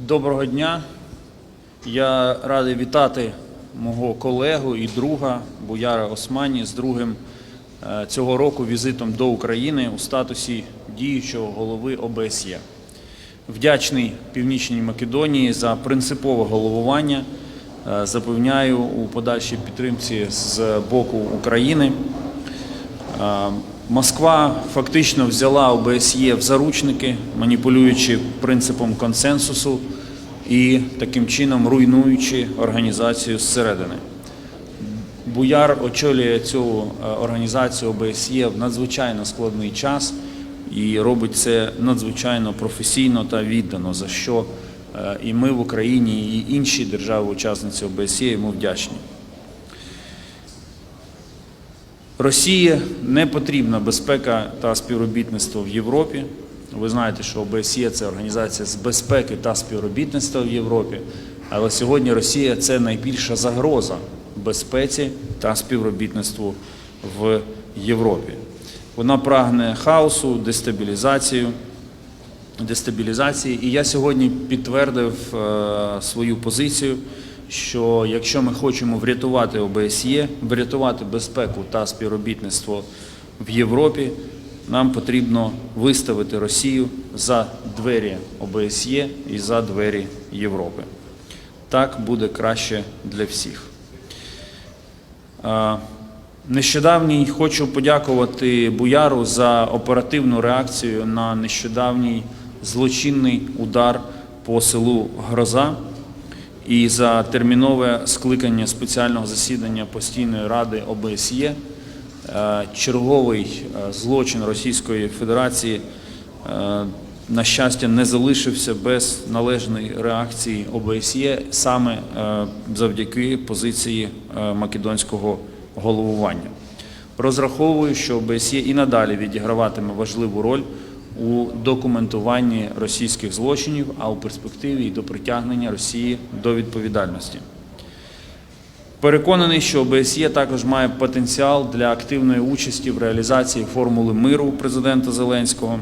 Доброго дня. Я радий вітати мого колегу і друга Буяра Османі з другим е, цього року візитом до України у статусі діючого голови ОБСЄ. Вдячний Північній Македонії за принципове головування. Е, Запевняю у подальшій підтримці з боку України. Москва фактично взяла ОБСЄ в заручники, маніпулюючи принципом консенсусу і таким чином руйнуючи організацію зсередини. Буяр очолює цю е, організацію ОБСЄ в надзвичайно складний час і робить це надзвичайно професійно та віддано, за що е, і ми в Україні, і інші держави-учасниці ОБСЄ йому вдячні. Росії не потрібна безпека та співробітництво в Європі. Ви знаєте, що ОБСЄ це організація з безпеки та співробітництва в Європі. Але сьогодні Росія це найбільша загроза безпеці та співробітництву в Європі. Вона прагне хаосу, дестабілізацію, дестабілізації. І я сьогодні підтвердив е, свою позицію, що якщо ми хочемо врятувати ОБСЄ, врятувати безпеку та співробітництво в Європі, нам потрібно виставити Росію за двері ОБСЄ і за двері Європи. Так буде краще для всіх. Нещодавній хочу подякувати Буяру за оперативну реакцію на нещодавній злочинний удар по селу Гроза і за термінове скликання спеціального засідання постійної ради ОБСЄ. Е, Черговий е, злочин Російської Федерації, е, на щастя, не залишився без належної реакції ОБСЄ саме завдяки позиції македонського головування. Розраховую, що ОБСЄ і надалі відіграватиме важливу роль у документуванні російських злочинів, а у перспективі і до притягнення Росії до відповідальності. Переконаний, що ОБСЄ також має потенціал для активної участі в реалізації формули миру президента Зеленського.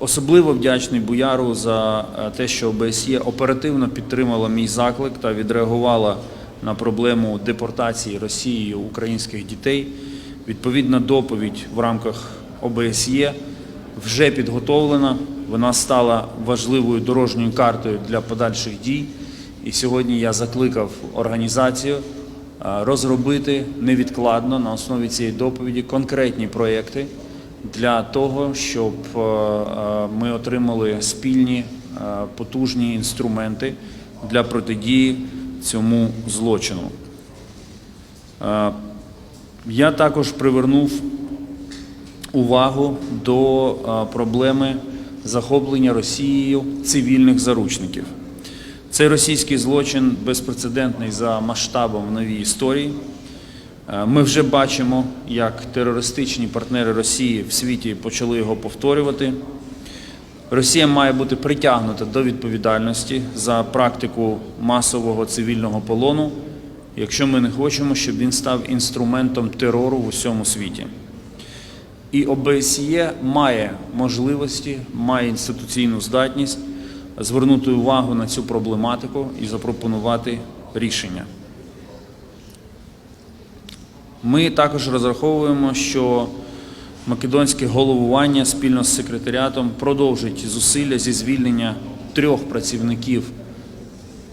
Особливо вдячний Буяру за е, те, що ОБСЄ оперативно підтримала мій заклик та відреагувала на проблему депортації Росією українських дітей. Відповідна доповідь в рамках ОБСЄ вже підготовлена. Вона стала важливою дорожньою картою для подальших дій. І сьогодні я закликав організацію е, розробити невідкладно на основі цієї доповіді конкретні проєкти для того, щоб е, е, ми отримали спільні потужні інструменти для протидії цьому злочину. Я також привернув увагу до проблеми захоплення Росією цивільних заручників. Цей російський злочин безпрецедентний за масштабом в новій історії. Ми вже бачимо, як терористичні партнери Росії в світі почали його повторювати. Росія має бути притягнута до відповідальності за практику масового цивільного полону, якщо ми не хочемо, щоб він став інструментом терору в усьому світі. І ОБСЄ має можливості, має інституційну здатність звернути увагу на цю проблематику і запропонувати рішення. Ми також розраховуємо, що македонське головування спільно з секретаріатом продовжить зусилля зі звільнення трьох працівників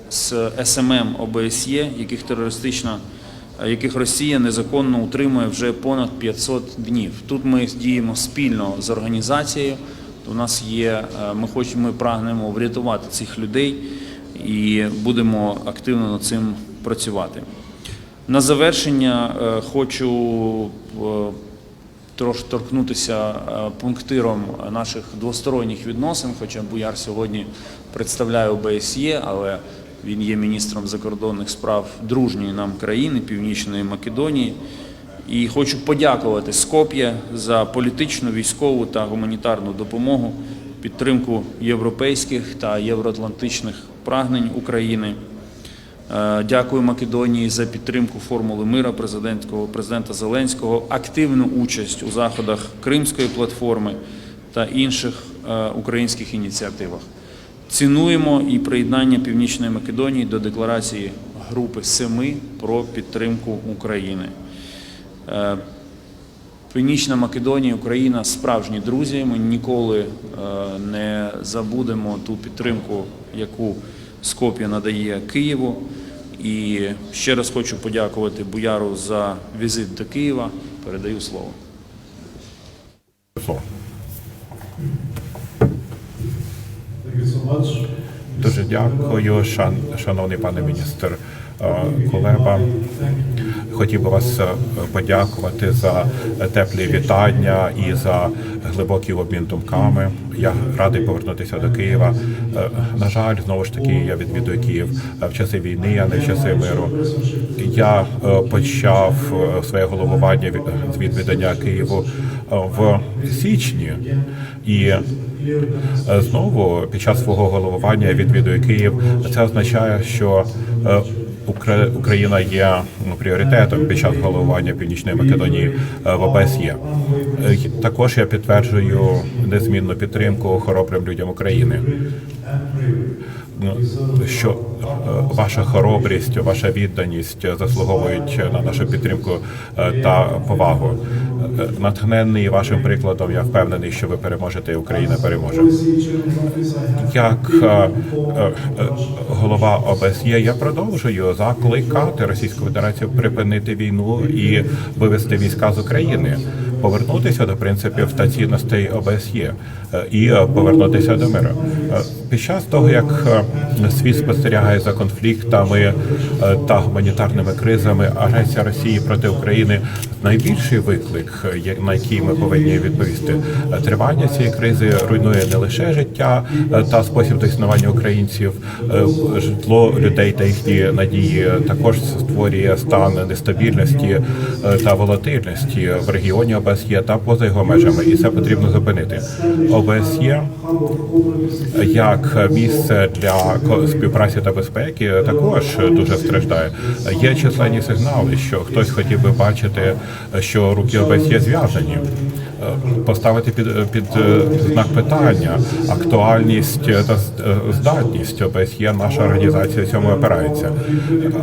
з СММ ОБСЄ, яких терористична, яких Росія незаконно утримує вже понад 500 днів. Тут ми діємо спільно з організацією. У нас є, е, ми хочемо, ми прагнемо врятувати цих людей і будемо активно над цим працювати. На завершення е, хочу е, трошки торкнутися пунктиром наших двосторонніх відносин, хоча Буяр сьогодні представляє ОБСЄ, але він є міністром закордонних справ дружньої нам країни, Північної Македонії. І хочу подякувати Скоп'є за політичну, військову та гуманітарну допомогу, підтримку європейських та євроатлантичних прагнень України. Е, Дякую Македонії за підтримку формули мира президентського президента Зеленського, активну участь у заходах Кримської платформи та інших е, українських ініціативах. Цінуємо і приєднання Північної Македонії до декларації Групи Семи про підтримку України. Е, Північна Македонія, Україна справжні друзі. Ми ніколи е, не забудемо ту підтримку, яку Скоп'я надає Києву. І ще раз хочу подякувати Буяру за візит до Києва. Передаю слово. Слово. Thank you so much. Дуже дякую, шан, шановний пане міністр е, Кулеба. Хотів би вас е, подякувати за теплі вітання і за глибокий обмін думками. Я радий повернутися до Києва. Е, На жаль, знову ж таки, я відвідую Київ в часи війни, а не в часи миру. Я почав своє головування з відвідання Києву в січні і знову під час свого головування я відвідую Київ. Це означає, що е, Укра- Україна є ну, пріоритетом під час головування Північної Македонії е, в ОБСЄ. Е, Також я підтверджую незмінну підтримку хоробрим людям України. Ну, Що е, ваша хоробрість, ваша відданість заслуговують на нашу підтримку е, та повагу. Е, Натхнений вашим прикладом, я впевнений, що ви переможете, і Україна переможе. Як е, е, голова ОБСЄ я продовжую закликати Російську Федерацію припинити війну і вивести війська з України, повернутися до принципів та цінностей ОБСЄ е, і е, повернутися до миру. Е, Під час того, як світ спостерігає за конфліктами та гуманітарними кризами, агресія Росії проти України найбільший виклик, на який ми повинні відповісти. Тривання цієї кризи руйнує не лише життя та спосіб до існування українців, житло людей та їхні надії також створює стан нестабільності та волатильності в регіоні ОБСЄ та поза його межами, і це потрібно зупинити. ОБСЄ як місце для співпраці та безпеки також дуже страждає. Є численні сигнали, що хтось хотів би бачити, що руки ОБСЄ зв'язані. Е, Поставити під, під е, знак питання актуальність та е, здатність ОБСЄ, наша організація цьому опирається.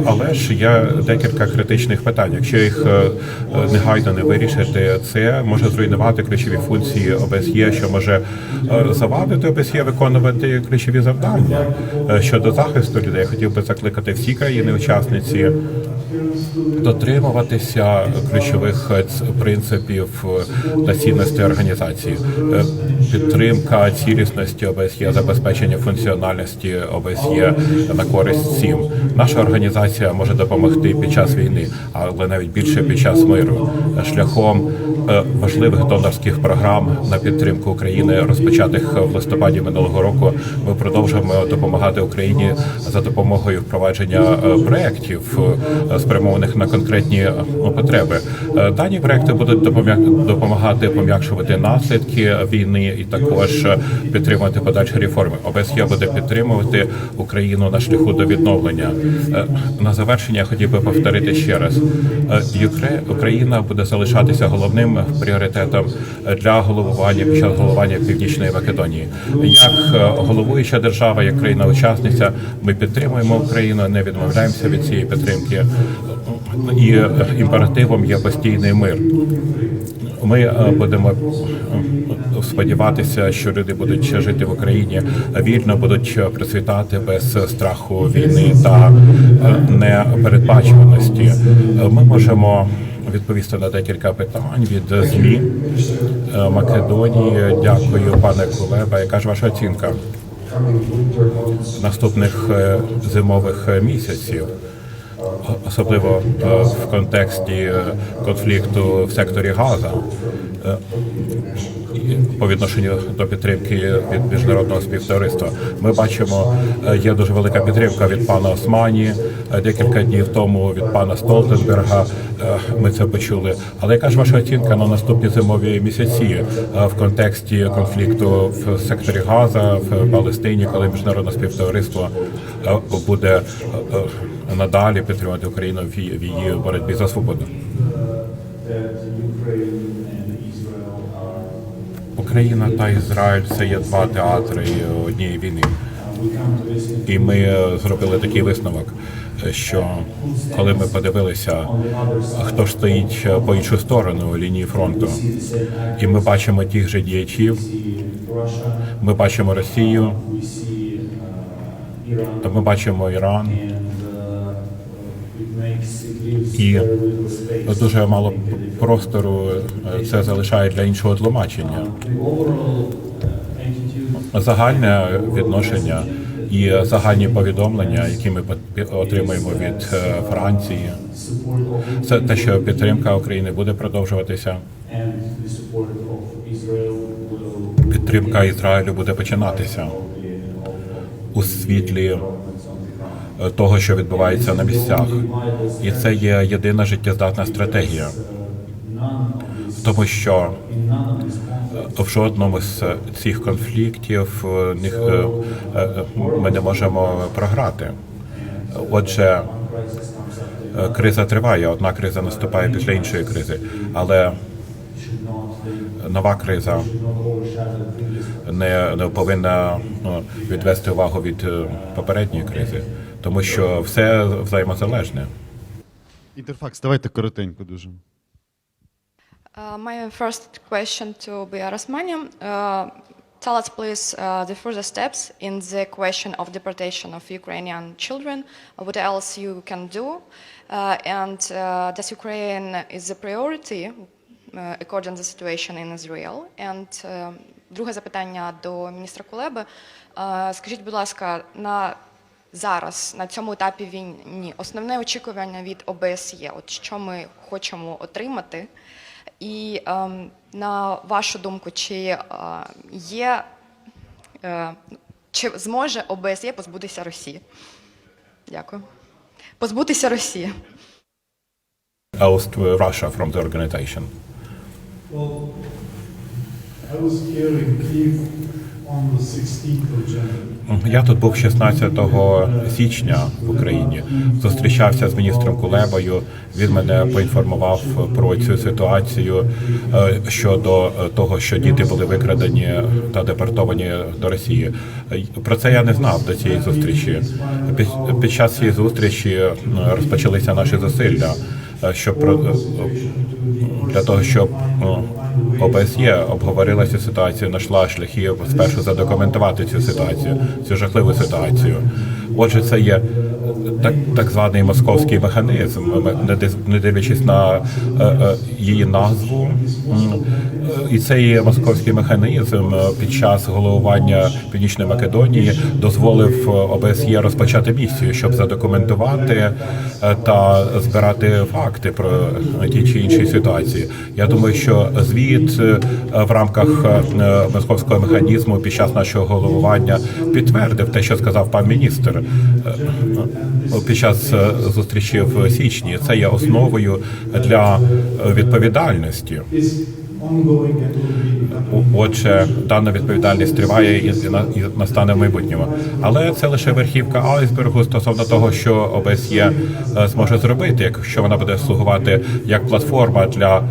Але ж є декілька критичних питань. Якщо їх е, е, негайно не вирішити, це може зруйнувати ключові функції ОБСЄ, що може е, завадити ОБСЄ виконувати ключові завдання Е, щодо захисту людей. Я хотів би закликати всі країни-учасниці дотримуватися ключових е, принципів е, та цінностей організації, Е, підтримка цілісності ОБСЄ, забезпечення функціональності ОБСЄ на користь всім. Наша організація може допомогти під час війни, але навіть більше під час миру, шляхом е, важливих донорських програм на підтримку України, розпочатих в листопаді минулого року. Ми продовжуємо допомагати Україні за допомогою впровадження е, проєктів, е, спрямованих на конкретні ну, потреби. Е, Дані проекти будуть допомагати пом'якшувати наслідки війни і також е, підтримувати подальші реформи. ОБСЄ буде підтримувати Україну на шляху до відновлення. Е, На завершення я хотів би повторити ще раз: Україна буде залишатися головним пріоритетом для головування під час головування Північної Македонії. Як головуюча держава, як країна-учасниця, ми підтримуємо Україну, не відмовляємося від цієї підтримки. І е, імперативом є постійний мир. Ми е, будемо е, сподіватися, що люди будуть жити в Україні вільно, будуть процвітати без страху війни та непередбачуваності. Ми можемо відповісти на декілька питань від ЗМІ Македонії. Дякую, пане Кулеба. Яка ж ваша оцінка наступних зимових місяців? Особливо е, в контексті е, конфлікту в секторі Газа е, по відношенню до підтримки від міжнародного співтовариства. Ми бачимо, є дуже велика підтримка від пана Османі. Декілька днів тому від пана Столтенберга ми це почули. Але яка ж ваша оцінка на наступні зимові місяці в контексті конфлікту в секторі Газа в Палестині, коли міжнародне співтовариство буде надалі підтримувати Україну в її боротьбі за свободу. Україна та Ізраїль це є два театри однієї війни. І ми зробили такий висновок, що коли ми подивилися, хто ж стоїть по іншу сторону лінії фронту, і ми бачимо тих же діячів, ми бачимо Росію, та ми бачимо Іран, і дуже мало простору е, це залишає для іншого тлумачення. Загальне відношення і загальні повідомлення, які ми отримуємо від е, Франції, це те, що підтримка України буде продовжуватися. Підтримка Ізраїлю буде починатися у світлі того, що відбувається на місцях, і це є єдина життєздатна стратегія, тому що е, в жодному з цих конфліктів е, е, е, ми не можемо програти. Отже, е, криза триває, одна криза наступає після іншої кризи, але нова криза не, повинна відвести увагу від е, попередньої кризи, тому що все взаємозалежне. Інтерфакс, давайте коротенько дуже. Uh, my first question to Bia Rasmani. Uh, tell us, please, uh, the further steps in the question of deportation of Ukrainian children. Uh, what else you can do? Uh, and uh, does Ukraine is a priority uh, according to the situation in Israel? And uh, друге запитання до міністра Кулеби. Uh, скажіть, будь ласка, на зараз на цьому етапі війни основне очікування від ОБСЄ, от що ми хочемо отримати, і ем, на вашу думку, чи е, є е, чи зможе ОБСЄ позбутися Росії? Дякую. Позбутися Росії. Oust Russia from the organization. Well, I was here in Kiev on the 16th of January. Я тут був 16 січня в Україні. Зустрічався з міністром Кулебою. Він мене поінформував про цю ситуацію е, щодо того, що діти були викрадені та депортовані до Росії. Е, Про це я не знав до цієї зустрічі. Під, час цієї зустрічі розпочалися наші зусилля, е, щоб для того, щоб ОБСЄ обговорила цю ситуацію, знайшла шляхи спершу задокументувати цю ситуацію, цю жахливу ситуацію. Отже, це є так, так званий московський механізм, не дивлячись на е, е, її назву. Е, І цей московський механізм е, під час головування Північної Македонії дозволив е, ОБСЄ розпочати місію, щоб задокументувати та збирати факти про ті чи інші ситуації. Я думаю, що звіт в рамках московського механізму під час нашого головування підтвердив те, що сказав пан міністр під час е, зустрічі в січні. Це є основою для е, відповідальності. Отже, дана відповідальність триває і, і, на- настане в майбутньому. Але це лише верхівка айсбергу стосовно того, що ОБСЄ е, зможе зробити, якщо вона буде слугувати як платформа для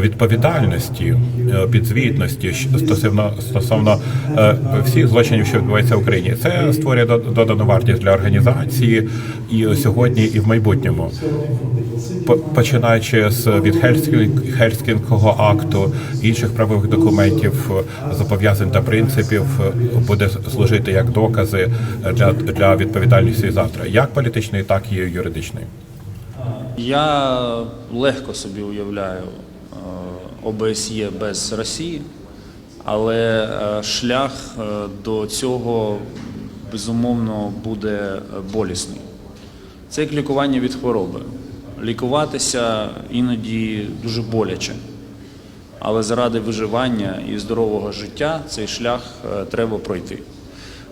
відповідальності, е, підзвітності стосовно стосовно е, всіх злочинів, що відбуваються в Україні. Це створює дод- додану вартість для організації і сьогодні, і в майбутньому. Починаючи з від Хельсінського акту інших правових документів, зобов'язань та принципів буде служити як докази для, для відповідальності завтра, як політичної, так і юридичної. Я легко собі уявляю ОБСЄ без Росії, але е, шлях е, до цього безумовно буде е, болісний. Це як лікування від хвороби. Лікуватися іноді дуже боляче. Але заради виживання і здорового життя цей шлях треба пройти.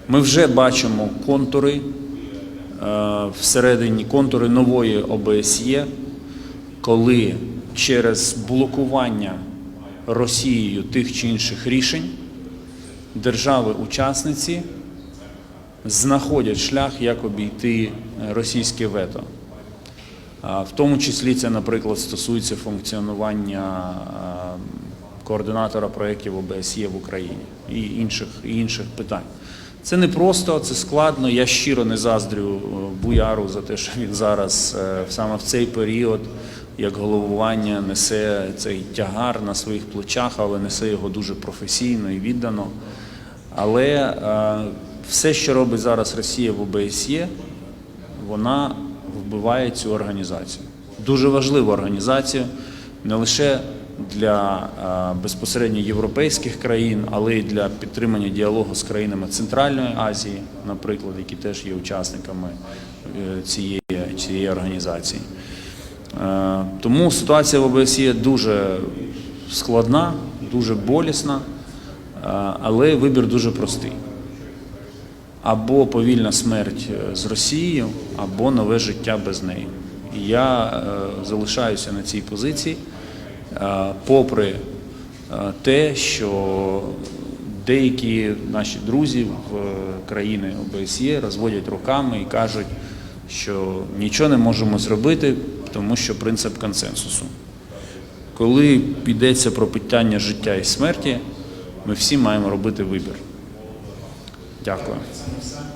Ми вже бачимо контури всередині контури нової ОБСЄ, коли через блокування Росією тих чи інших рішень держави-учасниці знаходять шлях, як обійти е, російське вето. В тому числі це, наприклад, стосується функціонування координатора проєктів ОБСЄ в Україні і інших, і інших питань. Це не просто, це складно. Я щиро не заздрю е, Буяру за те, що він зараз е, саме в цей період, як головування, несе цей тягар на своїх плечах, але несе його дуже професійно і віддано. Але е, все, що робить зараз Росія в ОБСЄ, вона вбиває цю організацію. Дуже важливу організацію не лише для е, безпосередньо європейських країн, але й для підтримання діалогу з країнами Центральної Азії, наприклад, які теж є учасниками е, цієї, цієї організації. Е, Тому ситуація в ОБСЄ дуже складна, дуже болісна, е, але вибір дуже простий або повільна смерть е, з Росією, або нове життя без неї. І я залишаюся на цій позиції, попри те, що деякі наші друзі в країни ОБСЄ розводять руками і кажуть, що нічого не можемо зробити, тому що принцип консенсусу. Коли йдеться про питання життя і смерті, ми всі маємо робити вибір. Дякую.